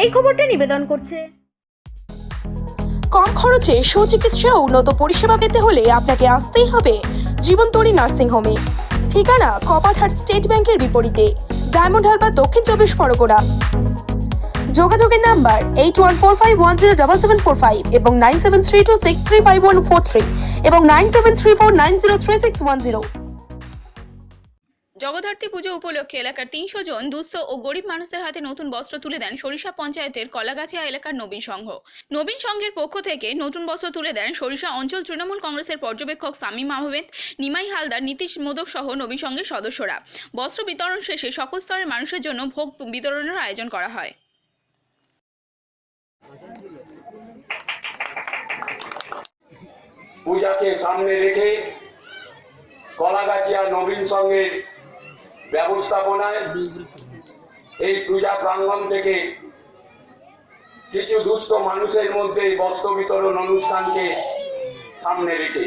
এই খবরটা নিবেদন করছে। কম খরচে সুচিকিৎসা উন্নত পরিষেবা পেতে হলে আপনাকে আসতেই হবে জীবনতরী নার্সিং হোমে। ঠিকানা কপারহাট স্টেট ব্যাংকের বিপরীতে। ডায়মন্ড হারবার দক্ষিণ চব্বিশ পরগনা। যোগাযোগের number eight one four five one zero double seven four five এবং nine seven three two six three five one four three এবং nine seven three four nine zero three six one zero Jagaddhatri Puja উপলক্ষে এলাকার তিনশো জন দুস্থ ও গরিব মানুষদের হাতে নতুন বস্ত্র তুলে দেন সরিষা পঞ্চায়েতের কলাগাছিয়া এলাকার নবীন সংঘ। নবীন সংঘের পক্ষ থেকে নতুন বস্ত্র তুলে দেন সরিষা অঞ্চল তৃণমূল কংগ্রেসের পর্যবেক্ষক সামিম আহমেদ, নিমাই হালদার, নীতিশ মোদক সহ নবীন সংঘের সদস্যরা। বস্ত্র বিতরণ শেষে সকল স্তরের মানুষের জন্য ভোগ বিতরণের আয়োজন করা হয়। পূজাকে সামনে রেখে কলাগাছিয়া নবীন সঙ্গের ব্যবস্থাপনায় এই পূজা প্রাঙ্গণ থেকে কিছু দুস্থ মানুষের মধ্যে বস্ত্র বিতরণ অনুষ্ঠানকে সামনে রেখে।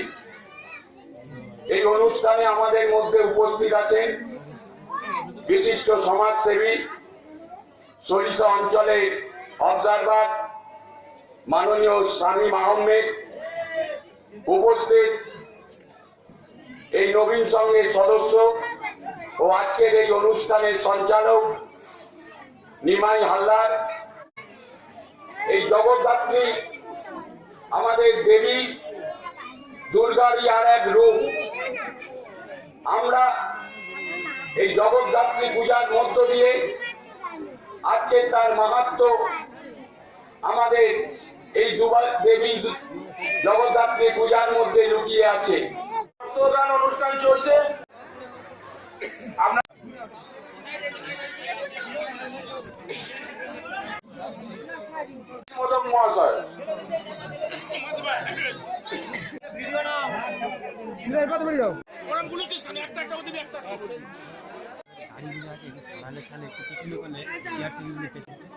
এই অনুষ্ঠানে আমাদের মধ্যে উপস্থিত আছেন বিশিষ্ট সমাজসেবী, সরিষা অঞ্চলের অবজারভার মাননীয় শামীম আহমেদ উপস্থিত এই নবীন সংঘের সদস্য ও আজকের এই অনুষ্ঠানের সঞ্চালক নিমাই হালদার। এই জগদ্ধাত্রী আমাদের দেবী দুর্গারই আর এক রূপ। আমরা এই জগদ্ধাত্রী পূজার মধ্য দিয়ে আজকে তার মাহাত্ম আমাদের এই দুবার দেবী জগদ্ধাত্রী পূজার মধ্যে লুকিয়ে আছে। রক্তদান অনুষ্ঠান চলছে। আমরা মদক মহাশয়। গাড়িগুলো আছে একটু সারালে খালে একটু পিছনে করলে চেয়ার টেবিল পেছনে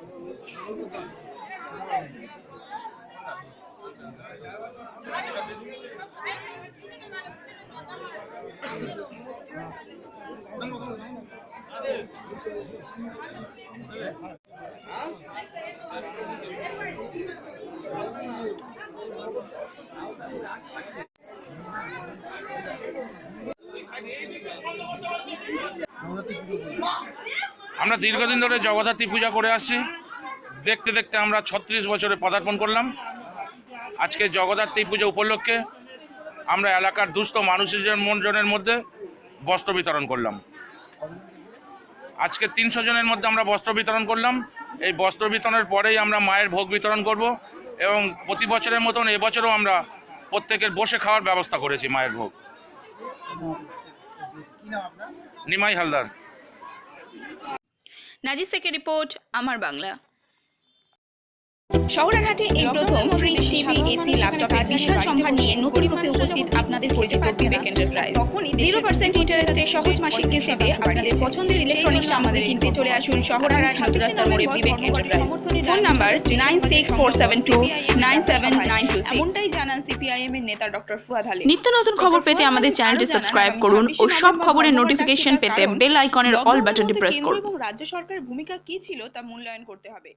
আমরা দীর্ঘদিন ধরে জগদ্ধাত্রী পূজা করে আসছি। দেখতে দেখতে আমরা ছত্রিশ বছরে পদার্পণ করলাম। আজকে জগদ্ধাত্রী পূজা উপলক্ষে আমরা এলাকার দুস্থ মানুষের মনজনের মধ্যে বস্ত্র বিতরণ করলাম। আজকে তিনশো জনের মধ্যে আমরা বস্ত্র বিতরণ করলাম। এই বস্ত্র বিতরণের পরেই আমরা মায়ের ভোগ বিতরণ করব এবং প্রতি বছরের মতন এবছরও আমরা প্রত্যেকের বসে খাওয়ার ব্যবস্থা করেছি মায়ের ভোগ। নিমাই হালদার। নাজিস থেকে রিপোর্ট আমার বাংলা। শহরাঘাটে এই প্রথম ফ্রিজ টিভি এসি ল্যাপটপের বিশাল সম্ভার নিয়ে নতুন রূপে উপস্থিত আপনাদের পরিচিত বিবেক এন্টারপ্রাইজ জিরো পার্সেন্ট ইন্টারেস্টে সহজ মাসিক কিস্তিতে আপনাদের পছন্দের ইলেকট্রনিক্স আমাদের কিনতে চলে আসুন হাট রাস্তার মোড়ে Bibek enterprise phone number nine six four seven two nine seven nine two এমনটাই জানান সিপিআইএম এর নেতা ডক্টর ফুয়াদ আলী। নিত্য নতুন খবর পেতে আমাদের চ্যানেলটি সাবস্ক্রাইব করুন ও সব খবরের নোটিফিকেশন পেতে বেল আইকনের অল বাটনটি প্রেস করুন এবং রাজ্য সরকারের ভূমিকা কি ছিল তা মূল্যায়ন করতে হবে।